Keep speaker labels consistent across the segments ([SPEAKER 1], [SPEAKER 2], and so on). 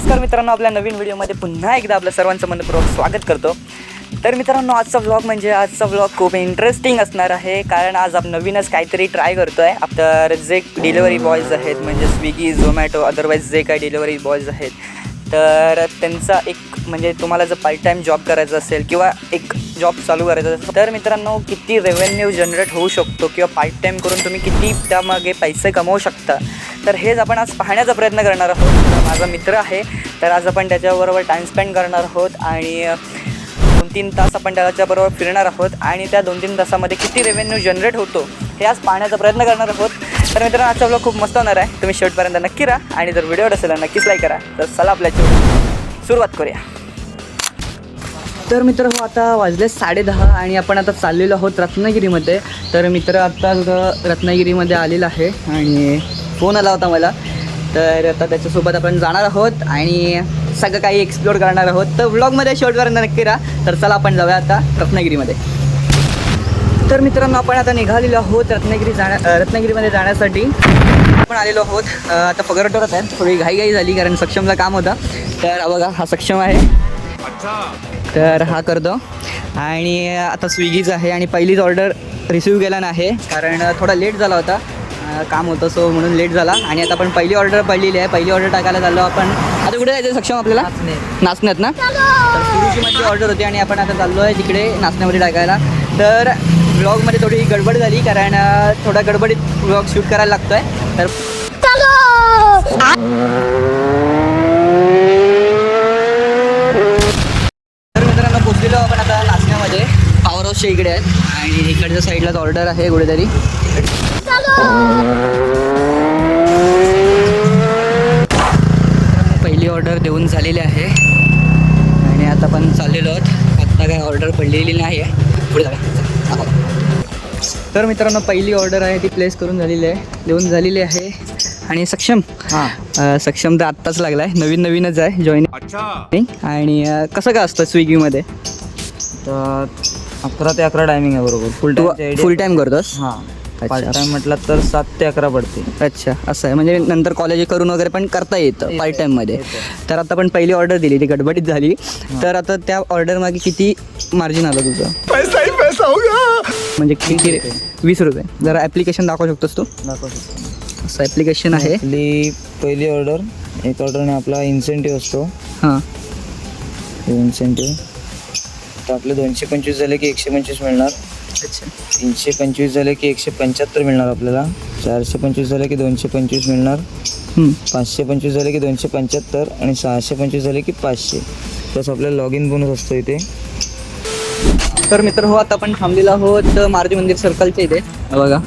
[SPEAKER 1] नमस्कार मित्रांनो आपल्या नवीन व्हिडिओमध्ये पुन्हा एकदा आपल्या सर्वांचं मनपूर्वक स्वागत करतो. तर मित्रांनो आजचा व्लॉग म्हणजे आजचा व्लॉग खूप इंटरेस्टिंग असणार आहे कारण आज आपण नवीनच काहीतरी ट्राय करतो आहे आपलं जे डिलिव्हरी बॉयज आहेत म्हणजे स्विगी झोमॅटो अदरवाईज जे काही डिलिव्हरी बॉयज आहेत तर त्यांचा एक म्हणजे तुम्हाला जर पार्ट टाईम जॉब करायचा असेल किंवा एक जॉब चालू करायचा असेल तर मित्रांनो किती रेव्हेन्यू जनरेट होऊ शकतो किंवा पार्ट टाईम करून तुम्ही किती त्यामागे पैसे कमवू शकता. तर हेच आपण आज पाहण्याचा प्रयत्न करणार आहोत. माझा मित्र आहे तर आज आपण त्याच्याबरोबर टाईम स्पेंड करणार आहोत आणि दोन तीन तास आपण त्याच्याबरोबर फिरणार आहोत आणि त्या दोन तीन तासामध्ये किती रेव्हेन्यू जनरेट होतो हे आज पाहण्याचा प्रयत्न करणार आहोत. तर मित्रांनो आजचा ब्लॉग खूप मस्त होणार आहे. तुम्ही शेवटपर्यंत नक्की राहा आणि जर व्हिडिओ असेल तर नक्कीच लाईक करा. तर चला आपल्या सुरुवात करूया. तर मित्र हो आता वाजले साडेदहा आणि आपण आता चाललेलो आहोत रत्नागिरीमध्ये. तर मित्र आता रत्नागिरीमध्ये आलेला आहे आणि फोन आला होता मला. तर आता त्याच्यासोबत आपण जाणार आहोत आणि सगळं काही एक्सप्लोर करणार आहोत. तर व्लॉगमध्ये शेवटपर्यंत नक्की राहा. तर चला आपण जाऊया आता रत्नागिरीमध्ये. तर मित्रांनो आपण आता निघालेलो आहोत रत्नागिरी जाण्या रत्नागिरीमध्ये जाण्यासाठी. आपण आलेलो आहोत. आता पगरटोरत आहे. थोडी घाईघाई झाली कारण सक्षमला काम होतं. तर बघा हा सक्षम आहे. तर हा करतो. आणि आता स्विगीचं आहे आणि पहिलीच ऑर्डर रिसीव केला नाही. कारण थोडा लेट झाला होता. काम होतं सो म्हणून लेट झाला. आणि आता आपण पहिली ऑर्डर पडलेली आहे. पहिली ऑर्डर टाकायला चाललो आपण. आता कुठे जायचं सक्षम आपल्याला? नाचण्यात ना? तर सुरुचीमध्ये ऑर्डर होती आणि आपण आता चाललो आहे तिकडे नाचण्यामध्ये टाकायला. तर ब्लॉगमध्ये थोडी गडबड झाली कारण थोडा गडबडीत ब्लॉग शूट करायला लागतो आहे तर तर मित्रांनो पोचलेलो आपण आता नाचण्यामध्ये. पॉवर हाऊसच्या इकडे आहेत. आणि इकडच्या साईडलाच ऑर्डर आहे कुठेतरी. पहिली ऑर्डर देऊन झालेली आहे. आणि आता पण चाललेलो आहोत. आत्ता काय ऑर्डर पडलेली नाही आहे. पुढे तर मित्रांनो पहिली ऑर्डर आहे ती प्लेस करून झालेली आहे. देऊन झालेली आहे. आणि सक्षम.
[SPEAKER 2] हां.
[SPEAKER 1] सक्षम तर आत्ताच लागला आहे नवीन नवीनच आहे. जॉईनिंग आणि कसं काय असतं स्विगीमध्ये?
[SPEAKER 2] तर अकरा ते अकरा टायमिंग आहे बरोबर. फुल
[SPEAKER 1] तू
[SPEAKER 2] टाइम
[SPEAKER 1] फुल टाईम करतोस?
[SPEAKER 2] हां. पार्ट टाइम म्हटलं तर सात ते अकरा पडते
[SPEAKER 1] अच्छा असं आहे. म्हणजे नंतर कॉलेज करून वगैरे पण करता येतं पार्ट टाईममध्ये. तर आता पण पहिली ऑर्डर दिली ती गडबडीत झाली. तर आता त्या ऑर्डर मागे किती मार्जिन आलं तुझं? म्हणजे किती रे? वीस रुपये. जरा ॲप्लिकेशन दाखवू शकतोस तू?
[SPEAKER 2] दाखवू शकतो.
[SPEAKER 1] असं ॲप्लिकेशन आहे.
[SPEAKER 2] आपली पहिली ऑर्डर एक ऑर्डरने आपला इन्सेंटिव्ह असतो.
[SPEAKER 1] हां.
[SPEAKER 2] इन्सेंटिव्ह तर आपले दोनशे पंचवीस झाले की एकशे पंचवीस मिळणार.
[SPEAKER 1] अच्छा.
[SPEAKER 2] तीनशे पंचवीस झाले की एकशे पंच्याहत्तर मिळणार आपल्याला. चारशे पंचवीस झाले की दोनशे पंचवीस मिळणार.
[SPEAKER 1] हम्म.
[SPEAKER 2] पाचशे पंचवीस झाले की दोनशे पंच्याहत्तर आणि सहाशे पंचवीस झाले की पाचशे. प्लस आपल्याला लॉग इन बोनस असतो इथे.
[SPEAKER 1] तर मित्र हो आता आपण थांबलेलो आहोत मारुती मंदिर सर्कलच्या इथे. हा बघा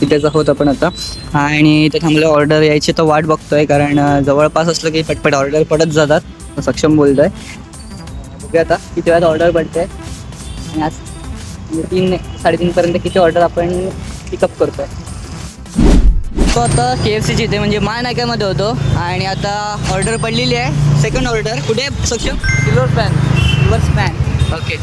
[SPEAKER 1] तिथेच आहोत आपण आता. आणि इथे थांबले ऑर्डर यायची तर वाट बघतोय कारण अं, जवळपास असलं की पटपट ऑर्डर पडत जातात. सक्षम बोलतोय. बघूया आता किती वेळात ऑर्डर पडते आणि आज तीन साडेतीनपर्यंत किती ऑर्डर आपण पिकअप करतोय. तो आता के एफ सीची इथे म्हणजे माय नायकामध्ये होतो आणि आता ऑर्डर पडलेली आहे. सेकंड ऑर्डर कुठे सक्षम? Silver pan silver span okay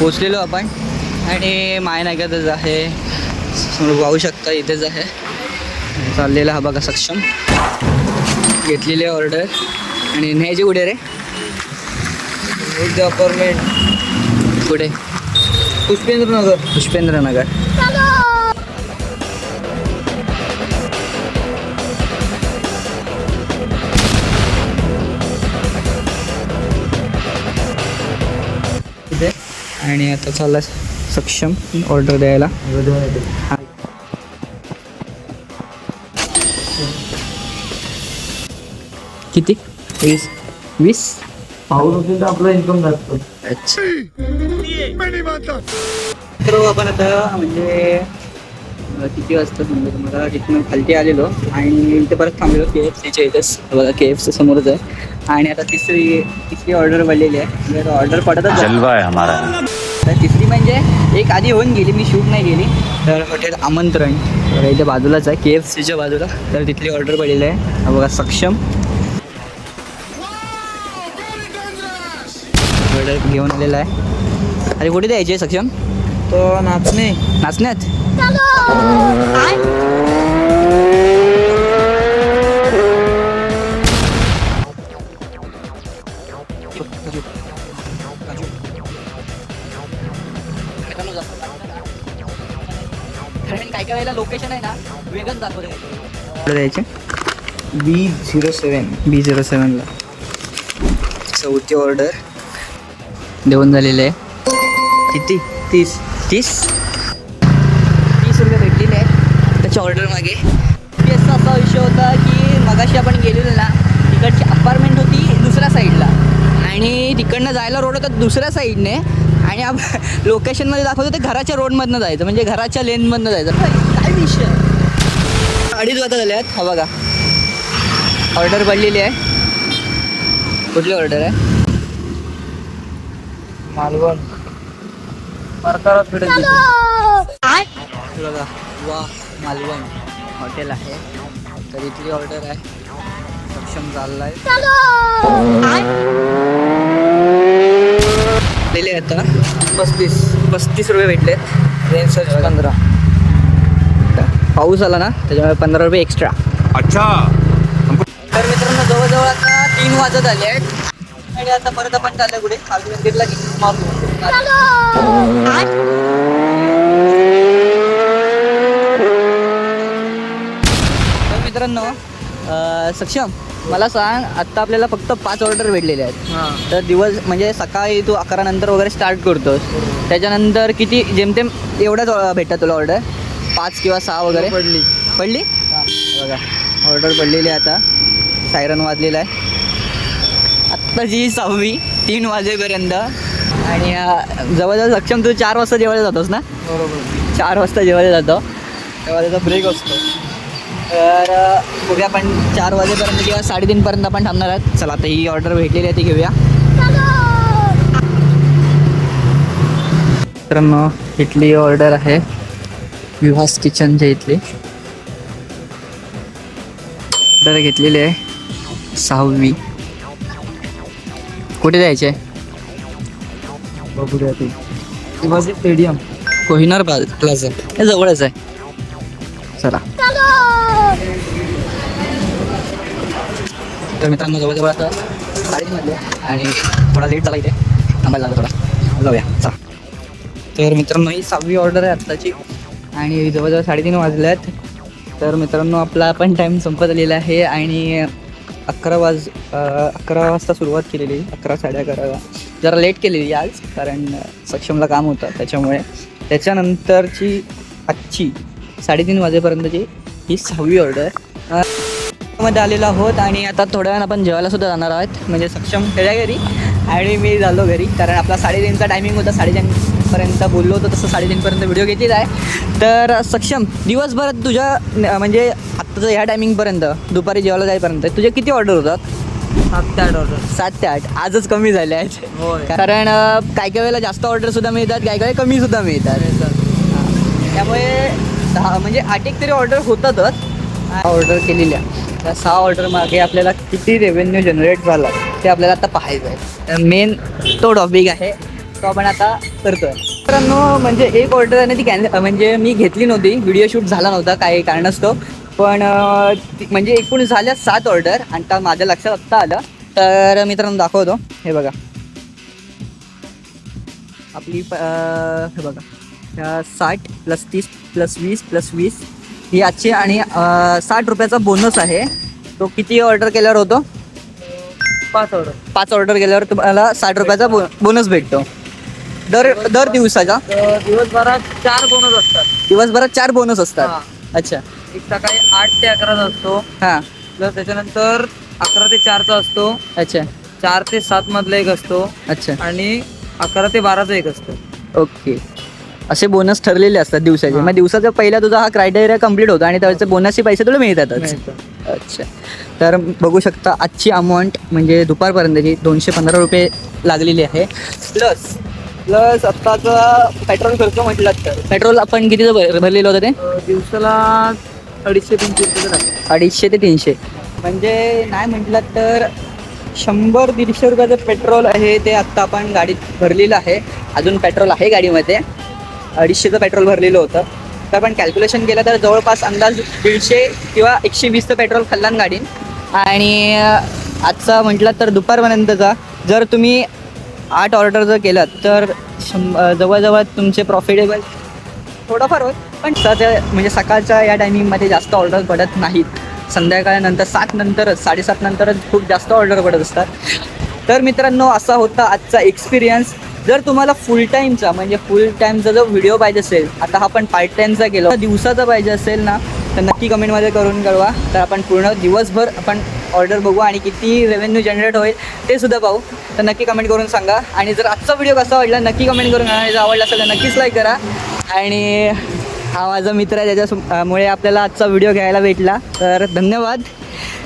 [SPEAKER 1] पोचलेलो आपण. आणि माय नायकातच आहे. पाहू शकता इथेच आहे. चाललेला हा बघा सक्षम. घेतलेली ऑर्डर आणि न्यायची कुठे रे?
[SPEAKER 2] अपार्टमेंट
[SPEAKER 1] कुठे?
[SPEAKER 2] पुष्पेंद्रनगर.
[SPEAKER 1] पुष्पेंद्रनगर. इथे. आणि आता चालला सक्षम ऑर्डर द्यायला. किती?
[SPEAKER 2] वीस.
[SPEAKER 1] वीस?
[SPEAKER 2] पाऊस होतील तर आपलं इन्कम जास्त.
[SPEAKER 1] अच्छा. तर आपण आता म्हणजे किती वाजता समजा तुम्हाला तिथून खालती आलेलो आणि इथे परत थांबलेलो के एफ सीच्या इथेच बघा के एफ सी समोरच आहे. आणि आता तिसरी तिसरी ऑर्डर पडलेली आहे. ऑर्डर पडतच आहे.
[SPEAKER 3] जलवा हमारा.
[SPEAKER 1] तर तिसरी म्हणजे एक आधी होऊन गेली मी शूट नाही गेली तर हॉटेल आमंत्रण. तर इथे बाजूलाच आहे के एफ सीच्या बाजूला. तर तिथली ऑर्डर पडलेली आहे. बघा सक्षम. ऑर्डर घेऊन आलेला आहे. अरे कुठे द्यायची सक्षम?
[SPEAKER 2] तो नाचणे.
[SPEAKER 1] नाचण्यात? काय लोकेशन आहे ना द्यायचे?
[SPEAKER 2] बी झिरो सेवन
[SPEAKER 1] बी झिरो सेवनला चौथी ऑर्डर देऊन झालेले आहे. किती? तीस. तीस? तीस रुपये भेटलेले आहे. त्याच्या ऑर्डर मागे. असा असा विषय होता की मगाशी आपण गेलेलो ना तिकडची अपार्टमेंट होती दुसऱ्या साईडला आणि तिकडनं जायला रोड होता दुसऱ्या साईडने आणि आप लोकेशनमध्ये दाखवतो ते घराच्या रोडमधनं जायचं म्हणजे घराच्या लेनमधनं जायचं. काय काय विषय? अडीच वाजता झाले आहेत. हा बघा. ऑर्डर पडलेली आहे. कुठली ऑर्डर आहे?
[SPEAKER 2] मालवण. भेटेल तिथे.
[SPEAKER 1] हे बघा वा मालवण. हॉटेल आहे. तर इथली ऑर्डर आहे. सक्षम चालला आहे दिले आता. पस्तीस. पस्तीस रुपये भेटलेत
[SPEAKER 2] रेंज सर्च पंधरा.
[SPEAKER 1] पाऊस आला ना त्याच्यामुळे पंधरा रुपये एक्स्ट्रा
[SPEAKER 3] अच्छा.
[SPEAKER 1] तर मित्रांनो जवळजवळ आता तीन वाजत आले आहेत. आणि आता परत आपण चाललं कुठे खाली मंदिरला तर मित्रांनो सक्षम मला सांग आत्ता आपल्याला फक्त पाच ऑर्डर भेटलेले आहेत.
[SPEAKER 2] हां.
[SPEAKER 1] तर दिवस म्हणजे सकाळी तू अकरा नंतर वगैरे स्टार्ट करतोस. त्याच्यानंतर किती जेमतेम एवढ्याच भेटतात तुला ऑर्डर पाच किंवा सहा वगैरे?
[SPEAKER 2] पडली.
[SPEAKER 1] पडली? बघा ऑर्डर पडलेली आहे आता. सायरन वाजलेला आहे. आत्ताची सहावी तीन वाजेपर्यंत. आणि जवळजवळ सक्षम तू चार वाजता जेवायला जातोस ना?
[SPEAKER 2] बरोबर.
[SPEAKER 1] चार वाजता जेवायला जातो. तेव्हा त्याचा ब्रेक असतो. तर बघूया आपण चार वाजेपर्यंत किंवा साडेतीनपर्यंत आपण थांबणार आहोत. चला आता ही ऑर्डर भेटलेली आहे ती घेऊया. मित्रांनो इथली ऑर्डर आहे विवास किचनच्या इथली. ऑर्डर घेतलेली आहे सहावी. कुठे जायचे
[SPEAKER 2] बघूया ते. शिवाजी स्टेडियम.
[SPEAKER 1] कोहिनर प्लाझा. हे जवळच आहे. चला. तर मित्रांनो जवळजवळ आता साडेतीन वाजले आणि थोडा लेट झाला इथे. थांबायला लागला थोडा. जाऊया. चला. तर मित्रांनो ही सहावी ऑर्डर आहे आत्ताची. आणि जवळजवळ साडेतीन वाजले आहेत तर मित्रांनो आपला पण टाईम संपत आलेला आहे. आणि अकरा वाज अकरा वाजता सुरुवात केलेली अकरा साडे अकराला जरा लेट केलेली आज कारण सक्षमला काम होतं त्याच्यामुळे. त्याच्यानंतरची आजची साडेतीन वाजेपर्यंतची ही सहावी ऑर्डरमध्ये आलेलो आहोत आणि आता थोड्या वेळानं आपण जेवायला सुद्धा जाणार आहोत. म्हणजे सक्षम त्याच्या घरी आणि मी झालो घरी कारण आपला साडेतीनचा टायमिंग होता साडेतीन साडेतीनपर्यंत बोललो होतो तसं साडेतीनपर्यंत व्हिडिओ घेतलेला आहे. तर सक्षम दिवसभरात तुझ्या म्हणजे आत्ताचं ह्या टायमिंगपर्यंत दुपारी जेवायला जाईपर्यंत तुझे किती ऑर्डर होतात?
[SPEAKER 2] सात ते आठ ऑर्डर
[SPEAKER 1] सात ते आठ आजच कमी झाले आहेत. कारण काही काही वेळेला जास्त ऑर्डर सुद्धा मिळतात काही काही कमी सुद्धा मिळतात. त्यामुळे दहा म्हणजे आठ एक तरी ऑर्डर होतातच. ऑर्डर केलेल्या. त्या सहा ऑर्डर मागे आपल्याला किती रेव्हेन्यू जनरेट झाला ते आपल्याला आता पाहायचं आहे. मेन तो टॉपिक आहे तो आपण आता करतोय. मित्रांनो म्हणजे एक ऑर्डर आहे ना ती कॅन म्हणजे मी घेतली नव्हती. व्हिडिओ शूट झाला नव्हता काही कारणास्तव. पण म्हणजे एकूण झाल्या सात ऑर्डर आणि त्या माझ्या लक्षात आत्ता आलं. तर मित्रांनो दाखवतो. हे बघा. आपली हे बघा. साठ प्लस तीस प्लस वीस प्लस वीस ही आजची आणि साठ रुपयाचा बोनस आहे. तो किती ऑर्डर केल्यावर होतो?
[SPEAKER 2] पाच ऑर्डर
[SPEAKER 1] पाच ऑर्डर केल्यावर तुम्हाला साठ रुपयाचा बो बोनस भेटतो. दर दर दिवसाचा
[SPEAKER 2] दिवसभरात चार बोनस असतात.
[SPEAKER 1] दिवसभरात चार बोनस असतात.
[SPEAKER 2] हा.
[SPEAKER 1] अच्छा.
[SPEAKER 2] एक सकाळी आठ ते अकराचा असतो.
[SPEAKER 1] हां.
[SPEAKER 2] प्लस त्याच्यानंतर अकरा ते चारचा असतो.
[SPEAKER 1] अच्छा.
[SPEAKER 2] चार ते सात मधला एक असतो.
[SPEAKER 1] अच्छा.
[SPEAKER 2] आणि अकरा ते बाराचा एक असतो.
[SPEAKER 1] ओके. असे बोनस ठरलेले असतात दिवसाचे.
[SPEAKER 2] हा.
[SPEAKER 1] मग दिवसाचा पहिला तुझा हा क्रायटेरिया कंप्लीट होतो आणि त्याचे बोनसचे पैसे तुला मिळतातच.
[SPEAKER 2] मिळतं.
[SPEAKER 1] अच्छा. तर बघू शकता आजची अमाऊंट म्हणजे दुपारपर्यंतची दोनशे पंधरा रुपये लागलेली आहे. प्लस प्लस आत्ताचा पेट्रोल खर्च म्हटलं तर. पेट्रोल आपण कितीचं भर भरलेलं होतं ते?
[SPEAKER 2] अं, दिवसाला अडीचशे तीनशे रुपये लागतात
[SPEAKER 1] अडीचशे ते तीनशे. म्हणजे नाही म्हटलं तर शंभर दीडशे रुपयाचं पेट्रोल आहे ते आत्ता आपण गाडीत भरलेलं आहे. अजून पेट्रोल आहे गाडीमध्ये. अडीचशेचं पेट्रोल भरलेलं होतं. तर आपण कॅल्क्युलेशन केलं तर जवळपास अंदाज दीडशे किंवा एकशे वीसचं पेट्रोल खाल्लान गाडीन. आणि अं, आजचा म्हटलं तर दुपारपर्यंतचा. जर तुम्ही आठ ऑर्डर जर केलं तर शं जवळजवळ तुमचे प्रॉफिटेबल थोडंफार होईल. पण सध्या म्हणजे सकाळच्या या टायमिंगमध्ये जास्त ऑर्डर पडत नाहीत. संध्याकाळनंतर सात नंतरच साडेसात नंतरच खूप जास्त ऑर्डर पडत असतात. तर मित्रांनो असा होता आजचा एक्सपिरियन्स जर तुम्हाला फुल टाईमचा म्हणजे फुल टाईमचा जो व्हिडिओ पाहिजे असेल आता आपण पार्ट टाईमचा गेलो दिवसाचा पाहिजे असेल ना तर नक्की कमेंटमध्ये करून कळवा. तर आपण पूर्ण दिवसभर आपण ऑर्डर बघू आणि किती रेव्हेन्यू जनरेट होईल ते सुद्धा पाहू. तर नक्की कमेंट करून सांगा. आणि जर आजचा व्हिडिओ कसा वाटला नक्की कमेंट करून सांगा. जर आवडला असेल तर नक्कीच लाईक करा. आणि हा माझा मित्र आहे त्याच्यामुळे आपल्याला आजचा व्हिडिओ घ्यायला भेटला. तर धन्यवाद.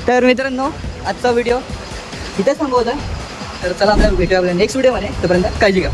[SPEAKER 1] तर मित्रांनो आजचा व्हिडिओ इथेच थांबवता. तर चला आपल्याला भेटूया आपल्या नेक्स्ट व्हिडिओमध्ये तोपर्यंत काळजी घ्या.